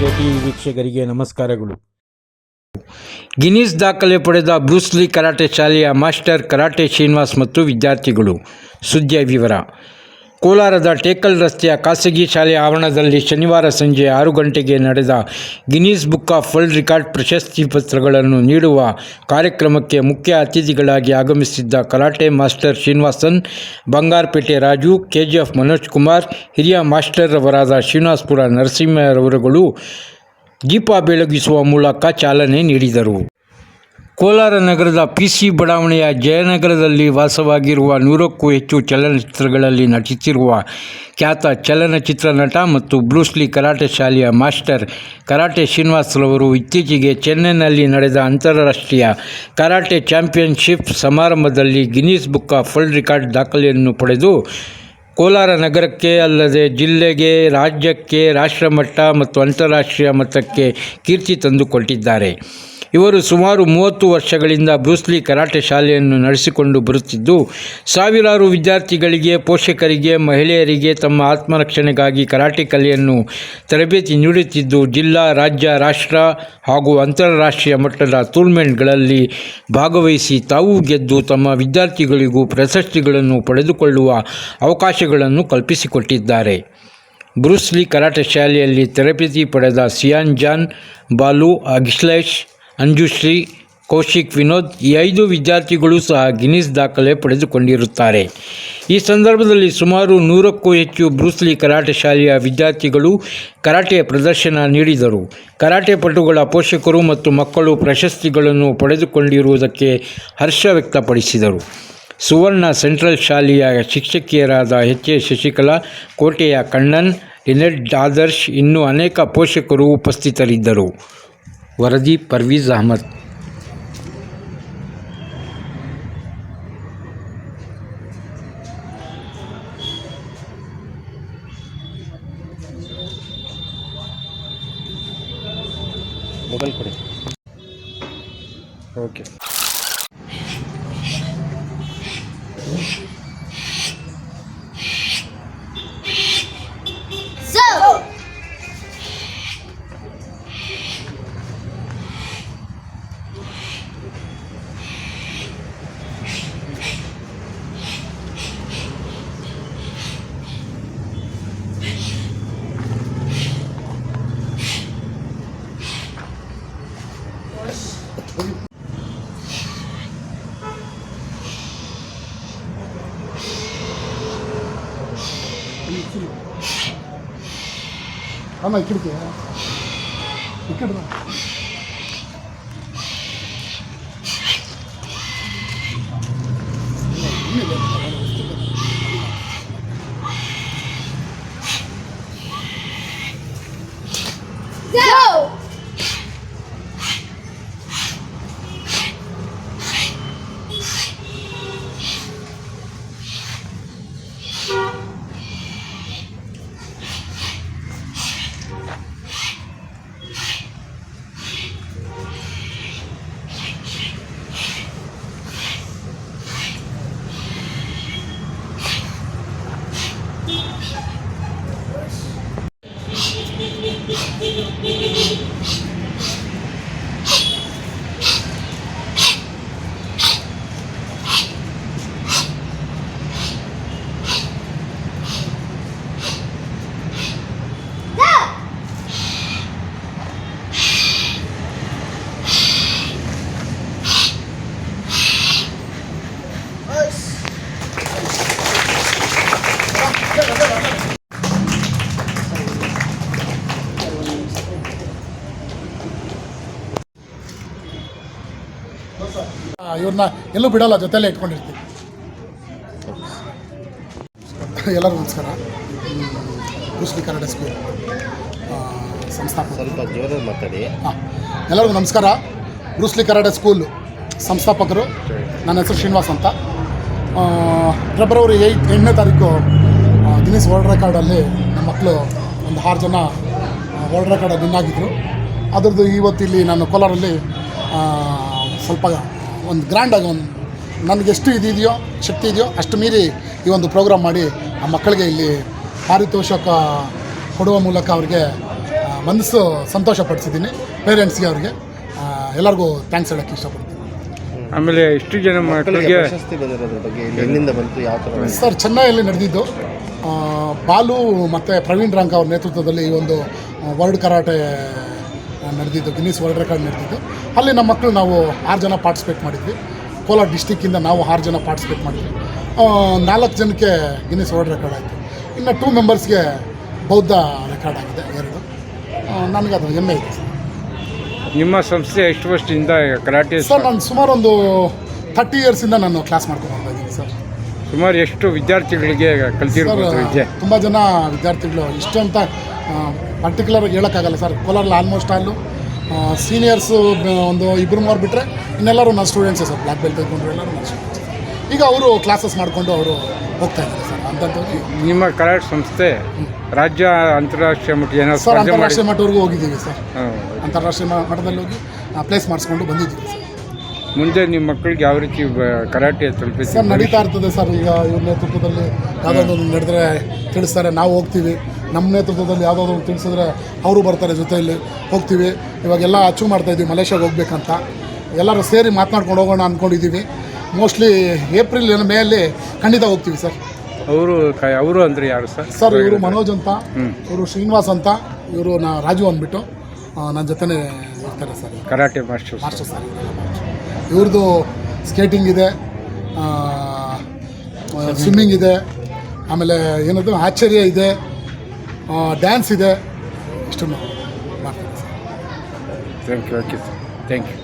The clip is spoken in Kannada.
ಟಿ ವೀಕ್ಷಕರಿಗೆ ನಮಸ್ಕಾರಗಳು. ಗಿನೀಸ್ ದಾಖಲೆ ಪಡೆದ ಬ್ರೂಸ್ಲಿ ಕರಾಟೆ ಶಾಲೆಯ ಮಾಸ್ಟರ್ ಕರಾಟೆ ಶ್ರೀನಿವಾಸ್ ಮತ್ತು ವಿದ್ಯಾರ್ಥಿಗಳು. ಸುದ್ದಿಯ ವಿವರ. ಕೋಲಾರದ ಟೇಕಲ್ ರಸ್ತೆಯ ಖಾಸಗಿ ಶಾಲೆಯ ಆವರಣದಲ್ಲಿ ಶನಿವಾರ ಸಂಜೆ ಆರು ಗಂಟೆಗೆ ನಡೆದ Guinness book of world record ಪ್ರಶಸ್ತಿ ಪತ್ರಗಳನ್ನು ನೀಡುವ ಕಾರ್ಯಕ್ರಮಕ್ಕೆ ಮುಖ್ಯ ಅತಿಥಿಗಳಾಗಿ ಆಗಮಿಸಿದ್ದ karate master Srinivasan, Bangarapete Raju, KGF Manoj Kumar, ಹಿರಿಯ ಮಾಸ್ಟರ್ ಅವರಾದ ಶ್ರೀನಿವಾಸಪುರ ನರಸಿಂಹರವರುಗಳು ದೀಪ ಬೆಳಗಿಸುವ ಮೂಲಕ ಚಾಲನೆ ನೀಡಿದರು. ಕೋಲಾರ ನಗರದ ಪಿ ಸಿ ಬಡಾವಣೆಯ ಜಯನಗರದಲ್ಲಿ ವಾಸವಾಗಿರುವ ನೂರಕ್ಕೂ ಹೆಚ್ಚು ಚಲನಚಿತ್ರಗಳಲ್ಲಿ ನಟಿಸಿರುವ ಖ್ಯಾತ ಚಲನಚಿತ್ರ ನಟ ಮತ್ತು ಬ್ಲೂಸ್ಲಿ ಕರಾಟೆ ಶಾಲೆಯ ಮಾಸ್ಟರ್ ಕರಾಟೆ ಶ್ರೀನಿವಾಸ್ರವರು ಇತ್ತೀಚೆಗೆ ಚೆನ್ನೈನಲ್ಲಿ ನಡೆದ ಅಂತಾರಾಷ್ಟ್ರೀಯ ಕರಾಟೆ ಚಾಂಪಿಯನ್ಶಿಪ್ ಸಮಾರಂಭದಲ್ಲಿ Guinness book of world record ದಾಖಲೆಯನ್ನು ಪಡೆದು ಕೋಲಾರ ನಗರಕ್ಕೆ ಅಲ್ಲದೆ ಜಿಲ್ಲೆಗೆ, ರಾಜ್ಯಕ್ಕೆ, ರಾಷ್ಟ್ರಮಟ್ಟ ಮತ್ತು ಅಂತಾರಾಷ್ಟ್ರೀಯ ಮಟ್ಟಕ್ಕೆ ಕೀರ್ತಿ ತಂದುಕೊಟ್ಟಿದ್ದಾರೆ. ಇವರು ಸುಮಾರು ಮೂವತ್ತು ವರ್ಷಗಳಿಂದ ಬ್ರೂಸ್ಲಿ ಕರಾಟೆ ಶಾಲೆಯನ್ನು ನಡೆಸಿಕೊಂಡು ಬರುತ್ತಿದ್ದು, ಸಾವಿರಾರು ವಿದ್ಯಾರ್ಥಿಗಳಿಗೆ, ಪೋಷಕರಿಗೆ, ಮಹಿಳೆಯರಿಗೆ ತಮ್ಮ ಆತ್ಮರಕ್ಷಣೆಗಾಗಿ ಕರಾಟೆ ಕಲೆಯನ್ನು ತರಬೇತಿ ನೀಡುತ್ತಿದ್ದು, ಜಿಲ್ಲಾ, ರಾಜ್ಯ, ರಾಷ್ಟ್ರ ಹಾಗೂ ಅಂತಾರಾಷ್ಟ್ರೀಯ ಮಟ್ಟದ ಟೂರ್ನಮೆಂಟ್ಗಳಲ್ಲಿ ಭಾಗವಹಿಸಿ ತಾವು ಗೆದ್ದು ತಮ್ಮ ವಿದ್ಯಾರ್ಥಿಗಳಿಗೂ ಪ್ರಶಸ್ತಿಗಳನ್ನು ಪಡೆದುಕೊಳ್ಳುವ ಅವಕಾಶಗಳನ್ನು ಕಲ್ಪಿಸಿಕೊಟ್ಟಿದ್ದಾರೆ. ಬ್ರೂಸ್ಲಿ ಕರಾಟೆ ಶಾಲೆಯಲ್ಲಿ ತರಬೇತಿ ಪಡೆದ ಸಿಯಾನ್ ಜಾನ್, ಬಾಲು ಅಖಿಲೇಶ್ ಅಂಜುಶ್ರೀ, ಕೌಶಿಕ್ ವಿನೋದ್ ಈ ಐದು ವಿದ್ಯಾರ್ಥಿಗಳು ಸಹ ಗಿನ್ನಿಸ್ ದಾಖಲೆ ಪಡೆದುಕೊಂಡಿರುತ್ತಾರೆ. ಈ ಸಂದರ್ಭದಲ್ಲಿ ಸುಮಾರು ನೂರಕ್ಕೂ ಹೆಚ್ಚು ಬ್ರೂಸ್ಲಿ ಕರಾಟೆ ಶಾಲೆಯ ವಿದ್ಯಾರ್ಥಿಗಳು ಕರಾಟೆಯ ಪ್ರದರ್ಶನ ನೀಡಿದರು. ಕರಾಟೆ ಪಟುಗಳ ಪೋಷಕರು ಮತ್ತು ಮಕ್ಕಳು ಪ್ರಶಸ್ತಿಗಳನ್ನು ಪಡೆದುಕೊಂಡಿರುವುದಕ್ಕೆ ಹರ್ಷ ವ್ಯಕ್ತಪಡಿಸಿದರು. ಸುವರ್ಣ ಸೆಂಟ್ರಲ್ ಶಾಲೆಯ ಶಿಕ್ಷಕಿಯರಾದ ಎಚ್ ಎ ಶಶಿಕಲಾ, ಕೋಟೆಯ ಕಣ್ಣನ್, ಲಿನೆಟ್ ಆದರ್ಶ್ ಇನ್ನೂ ಅನೇಕ ಪೋಷಕರು ಉಪಸ್ಥಿತರಿದ್ದರು. वरदी परवीज अहमद ओके okay. ஆமாம் இக்கிடுக்கு இக்கிடுதான் இல்லை ಇವ್ರನ್ನ ಎಲ್ಲೂ ಬಿಡೋಲ್ಲ ಜೊತೆಲೇ ಇಟ್ಕೊಂಡಿರ್ತೀವಿ. ಎಲ್ಲರಿಗೂ ನಮಸ್ಕಾರ. ಕೃಷ್ಣ ಕನ್ನಡ ಸ್ಕೂಲ್ ಸಂಸ್ಥಾಪಕ. ಸ್ವಲ್ಪ ಜೋರಾಗಿ ಮಾತಾಡಿ. ಹಾಂ ಎಲ್ಲರಿಗೂ ನಮಸ್ಕಾರ. ಬ್ರೂಸ್ಲಿ ಕರಾಡೆ ಸ್ಕೂಲ್ ಸಂಸ್ಥಾಪಕರು ನನ್ನ ಹೆಸರು ಶ್ರೀನಿವಾಸ್ ಅಂತ. ಫೆಬ್ರವರಿ ಏಯ್ಟ್ ಎಂಟನೇ ತಾರೀಕು ಗಿನ್ನಿಸ್ ವರ್ಲ್ಡ್ ರೆಕಾರ್ಡಲ್ಲಿ ನಮ್ಮ ಮಕ್ಕಳು ಒಂದು ಆರು ಜನ ವರ್ಲ್ಡ್ ರೆಕಾರ್ಡ್ ವಿನ್ ಆಗಿದ್ದರು ಅದರದ್ದು ಇವತ್ತಿಲ್ಲಿ ನಾನು ಕೋಲಾರಲ್ಲಿ ಸ್ವಲ್ಪ ಒಂದು ಗ್ರ್ಯಾಂಡಾಗಿ ಒಂದು ನನಗೆ ಎಷ್ಟು ಇದೆಯೋ ಶಕ್ತಿ ಇದೆಯೋ ಅಷ್ಟು ಮೀರಿ ಈ ಒಂದು ಪ್ರೋಗ್ರಾಮ್ ಮಾಡಿ ಆ ಮಕ್ಕಳಿಗೆ ಇಲ್ಲಿ ಪಾರಿತೋಷಕ ಕೊಡುವ ಮೂಲಕ ಅವ್ರಿಗೆ ಮನಸ್ಸು ಸಂತೋಷ ಪಡಿಸಿದ್ದೀನಿ ಪೇರೆಂಟ್ಸ್ಗೆ ಅವ್ರಿಗೆ. ಎಲ್ಲರಿಗೂ ಥ್ಯಾಂಕ್ಸ್ ಹೇಳೋಕ್ಕೆ ಇಷ್ಟಪಡ್ತೀನಿ. ಆಮೇಲೆ ಇಷ್ಟು ಜನ ಮಕ್ಕಳಿಗೆ ಎಲ್ಲಿಂದ ಬಂತು ಯಾವ ಥರ ಸರ್ ಚೆನ್ನೈಯಲ್ಲಿ ನಡೆದಿದ್ದು. ಆ, ಬಾಲು ಮತ್ತು ಪ್ರವೀಣ್ ರಾಂಕ್ ಅವ್ರ ನೇತೃತ್ವದಲ್ಲಿ ಈ ಒಂದು ವರ್ಲ್ಡ್ ಕರಾಟೆ ನಡೆದಿದ್ದು ಗಿನ್ನಿಸ್ ವರ್ಲ್ಡ್ ರೆಕಾರ್ಡ್ ನಡೆದಿದ್ದು. ಅಲ್ಲಿ ನಮ್ಮ ಮಕ್ಕಳು ನಾವು ಆರು ಜನ ಪಾರ್ಟಿಸಿಪೇಟ್ ಮಾಡಿದ್ವಿ. ಕೋಲಾರ ಡಿಸ್ಟಿಕ್ಕಿಂದ ನಾವು ಆರು ಜನ ಪಾರ್ಟಿಸಿಪೇಟ್ ಮಾಡಿದ್ವಿ. ನಾಲ್ಕು ಜನಕ್ಕೆ ಗಿನ್ನಿಸ್ ವರ್ಲ್ಡ್ ರೆಕಾರ್ಡ್ ಆಯಿತು. ಇನ್ನು ಟೂ ಮೆಂಬರ್ಸ್ಗೆ ಬೌದ್ಧ ರೆಕಾರ್ಡ್ ಆಗಿದೆ ಎರಡು. ನನಗೆ ಅದು ಹೆಮ್ಮೆ ಇತ್ತು ಸರ್ ನಿಮ್ಮ ಸಂಸ್ಥೆ ಎಷ್ಟು ವರ್ಷದಿಂದ ಕರಾಟೆ ಸರ್ ನಾನು ಸುಮಾರು ಒಂದು ಥರ್ಟಿ ಇಯರ್ಸಿಂದ ನಾನು ಕ್ಲಾಸ್ ಮಾಡ್ಕೊಂಡು ಬರ್ತಾ ಇದ್ದೀನಿ ಸರ್ ಸುಮಾರು ಎಷ್ಟು ವಿದ್ಯಾರ್ಥಿಗಳಿಗೆ ಕಲ್ತಿರ್ಬೋದು ವಿದ್ಯೆ? ತುಂಬ ಜನ ವಿದ್ಯಾರ್ಥಿಗಳು ಇಷ್ಟು ಅಂತ ಪರ್ಟಿಕ್ಯುಲರ್ ಹೇಳೋಕ್ಕಾಗಲ್ಲ ಸರ್. ಕೋಲಾರಲ್ಲಿ ಆಲ್ಮೋಸ್ಟ್ ಆಲ್ ಸೀನಿಯರ್ಸು ಒಂದು ಇಬ್ಬರು ಮೂರು ಬಿಟ್ಟರೆ ಇನ್ನೆಲ್ಲರೂ ನನ್ನ ಸ್ಟೂಡೆಂಟ್ಸೇ ಸರ್. ಬ್ಲ್ಯಾಕ್ ಬೆಲ್ಟ್ ತೆಗೆದುಕೊಂಡು ಎಲ್ಲರೂ ನನ್ನ ಸ್ಟೂಡೆಂಟ್ಸ್ ಈಗ ಅವರು ಕ್ಲಾಸಸ್ ಮಾಡಿಕೊಂಡು ಅವರು ಹೋಗ್ತಾ ಇದ್ದಾರೆ ಸರ್. ಅಂಥದ್ದು ನಿಮ್ಮ ಕರಾಟ್ ಸಂಸ್ಥೆ ರಾಜ್ಯ ಅಂತಾರಾಷ್ಟ್ರೀಯ ಮಟ್ಟ ಏನೋ ಸರ್ ಅಂತಾರಾಷ್ಟ್ರೀಯ ಮಟ್ಟವರೆಗೂ ಹೋಗಿದ್ದೀವಿ ಸರ್. ಅಂತಾರಾಷ್ಟ್ರೀಯ ಮಟ್ಟದಲ್ಲಿ ಹೋಗಿ ಪ್ಲೇಸ್ ಮಾಡಿಸ್ಕೊಂಡು ಬಂದಿದ್ದೀವಿ ಸರ್. ಮುಂದೆ ನಿಮ್ಮ ಮಕ್ಕಳಿಗೆ ಯಾವ ರೀತಿ ಕರಾಟೆ ತಲುಪಿಸಿ? ಸರ್ ನಡೀತಾ ಇರ್ತದೆ ಸರ್. ಈಗ ಇವ್ರ ನೇತೃತ್ವದಲ್ಲಿ ಯಾವುದಾದ್ರು ನಡೆದ್ರೆ ತಿಳಿಸ್ತಾರೆ. ನಾವು ಹೋಗ್ತೀವಿ. ನಮ್ಮ ನೇತೃತ್ವದಲ್ಲಿ ಯಾವುದಾದ್ರು ಒಂದು ತಿಳಿಸಿದ್ರೆ ಅವರು ಬರ್ತಾರೆ ಜೊತೆಯಲ್ಲಿ. ಹೋಗ್ತೀವಿ. ಇವಾಗೆಲ್ಲ ಅಚೀವ್ ಮಾಡ್ತಾ ಇದ್ದೀವಿ. ಮಲೇಷ್ಯಾಗೆ ಹೋಗ್ಬೇಕಂತ. ಎಲ್ಲರೂ ಸೇರಿ ಮಾತನಾಡ್ಕೊಂಡು ಹೋಗೋಣ ಅಂದ್ಕೊಂಡಿದ್ದೀವಿ ಮೋಸ್ಟ್ಲಿ ಏಪ್ರಿಲ್ ಏನೋ ಮೇಯಲ್ಲಿ ಖಂಡಿತ ಹೋಗ್ತೀವಿ ಸರ್. ಅವರು ಅವರು ಅಂದರೆ ಯಾರು ಸರ್? ಸರ್ ಇವರು ಮನೋಜ್ ಅಂತ. ಇವರು ಶ್ರೀನಿವಾಸ್ ಅಂತ. ಇವರು ನಾ ರಾಜು ಅಂದ್ಬಿಟ್ಟು ನನ್ನ ಜೊತೆನೇ ಇರ್ತಾರೆ sir. Karate master master sir ಇವ್ರದ್ದು ಸ್ಕೇಟಿಂಗ್ ಇದೆ ಸ್ವಿಮ್ಮಿಂಗ್ ಇದೆ, ಆಮೇಲೆ ಏನದು, ಆಶ್ಚರ್ಯ ಇದೆ ಡ್ಯಾನ್ಸ್ ಇದೆ. ಇಷ್ಟು ಮಾಡ್ತೀನಿ thank you okay sir thank you